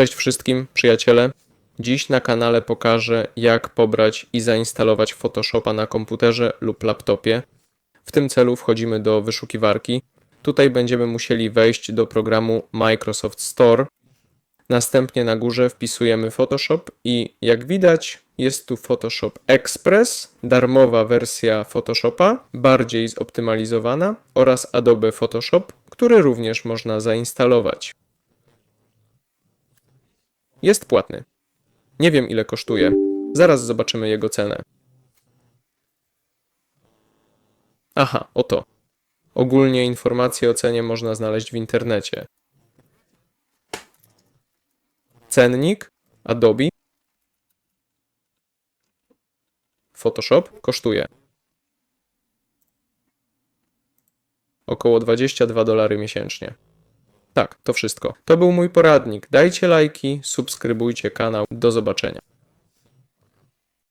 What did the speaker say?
Cześć wszystkim, przyjaciele. Dziś na kanale pokażę, jak pobrać i zainstalować Photoshopa na komputerze lub laptopie. W tym celu wchodzimy do wyszukiwarki. Tutaj będziemy musieli wejść do programu Microsoft Store. Następnie na górze wpisujemy Photoshop i jak widać jest tu Photoshop Express, darmowa wersja Photoshopa, bardziej zoptymalizowana oraz Adobe Photoshop, który również można zainstalować. Jest płatny. Nie wiem ile kosztuje. Zaraz zobaczymy jego cenę. Aha, oto. Ogólnie informacje o cenie można znaleźć w internecie. Cennik Adobe Photoshop kosztuje około 22 dolary miesięcznie. Tak, to wszystko. To był mój poradnik. Dajcie lajki, subskrybujcie kanał. Do zobaczenia.